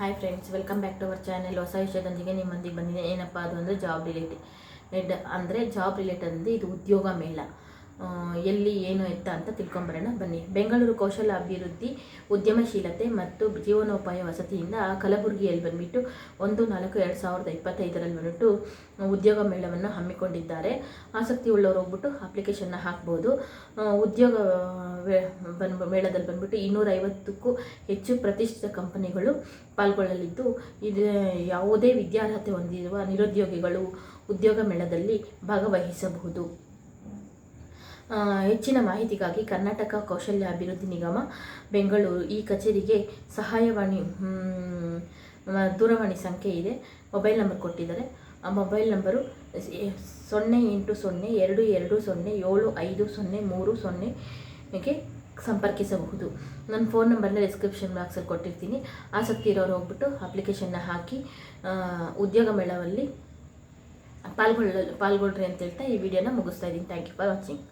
Hi friends welcome back to our channel ಹೊಸ ವಿಷಯದೊಂದಿಗೆ ನಿಮ್ಮೊಂದಿಗೆ ಬಂದಿದೆ ಏನಪ್ಪ ಅದು ಅಂದರೆ ಜಾಬ್ ರಿಲೇಟೆಡ್ ಅಂದರೆ ಜಾಬ್ ರಿಲೇಟೆಡ್ ಅಂದರೆ ಇದು ಉದ್ಯೋಗ ಮೇಳ. ಎಲ್ಲಿ ಏನು ಎತ್ತ ಅಂತ ತಿಳ್ಕೊಂಬರೋಣ. ಬನ್ನಿ. ಬೆಂಗಳೂರು ಕೌಶಲ ಅಭಿವೃದ್ಧಿ ಉದ್ಯಮಶೀಲತೆ ಮತ್ತು ಜೀವನೋಪಾಯ ವಸತಿಯಿಂದ ಕಲಬುರಗಿಯಲ್ಲಿ ಬಂದ್ಬಿಟ್ಟು ಒಂದು ನಾಲ್ಕು ಎರಡು ಸಾವಿರದ ಇಪ್ಪತ್ತೈದರಲ್ಲಿ ಬಂದ್ಬಿಟ್ಟು ಉದ್ಯೋಗ ಮೇಳವನ್ನು ಹಮ್ಮಿಕೊಂಡಿದ್ದಾರೆ. ಆಸಕ್ತಿ ಉಳ್ಳವರು ಹೋಗ್ಬಿಟ್ಟು ಅಪ್ಲಿಕೇಶನ್ನ ಹಾಕ್ಬೋದು. ಉದ್ಯೋಗ ಬಂದ್, ಮೇಳದಲ್ಲಿ ಬಂದ್ಬಿಟ್ಟು ಇನ್ನೂರೈವತ್ತಕ್ಕೂ ಹೆಚ್ಚು ಪ್ರತಿಷ್ಠಿತ ಕಂಪನಿಗಳು ಪಾಲ್ಗೊಳ್ಳಲಿದ್ದು, ಇದು ಯಾವುದೇ ವಿದ್ಯಾರ್ಹತೆ ಹೊಂದಿರುವ ನಿರುದ್ಯೋಗಿಗಳು ಉದ್ಯೋಗ ಮೇಳದಲ್ಲಿ ಭಾಗವಹಿಸಬಹುದು. ಹೆಚ್ಚಿನ ಮಾಹಿತಿಗಾಗಿ ಕರ್ನಾಟಕ ಕೌಶಲ್ಯ ಅಭಿವೃದ್ಧಿ ನಿಗಮ, ಬೆಂಗಳೂರು ಈ ಕಚೇರಿಗೆ ಸಹಾಯವಾಣಿ ದೂರವಾಣಿ ಸಂಖ್ಯೆ ಇದೆ. ಮೊಬೈಲ್ ನಂಬರ್ ಕೊಟ್ಟಿದ್ದಾರೆ. ಆ ಮೊಬೈಲ್ ನಂಬರು ಸೊನ್ನೆ ಎಂಟು ಸೊನ್ನೆ ಎರಡು ಎರಡು ಸೊನ್ನೆ ಏಳು ಐದು ಸೊನ್ನೆ ಮೂರು ಸೊನ್ನೆಗೆ ಸಂಪರ್ಕಿಸಬಹುದು. ನನ್ನ ಫೋನ್ ನಂಬರ್ನ ಡಿಸ್ಕ್ರಿಪ್ಷನ್ ಬಾಕ್ಸಲ್ಲಿ ಕೊಟ್ಟಿರ್ತೀನಿ. ಆಸಕ್ತಿ ಇರೋರು ಹೋಗ್ಬಿಟ್ಟು ಅಪ್ಲಿಕೇಶನ್ನ ಹಾಕಿ ಉದ್ಯೋಗ ಮೇಳದಲ್ಲಿ ಪಾಲ್ಗೊಳ್ಳಲು, ಪಾಲ್ಗೊಳ್ರಿ ಅಂತ ಹೇಳ್ತಾ ಈ ವಿಡಿಯೋನ ಮುಗಿಸ್ತಾ ಇದ್ದೀನಿ. Thank you for watching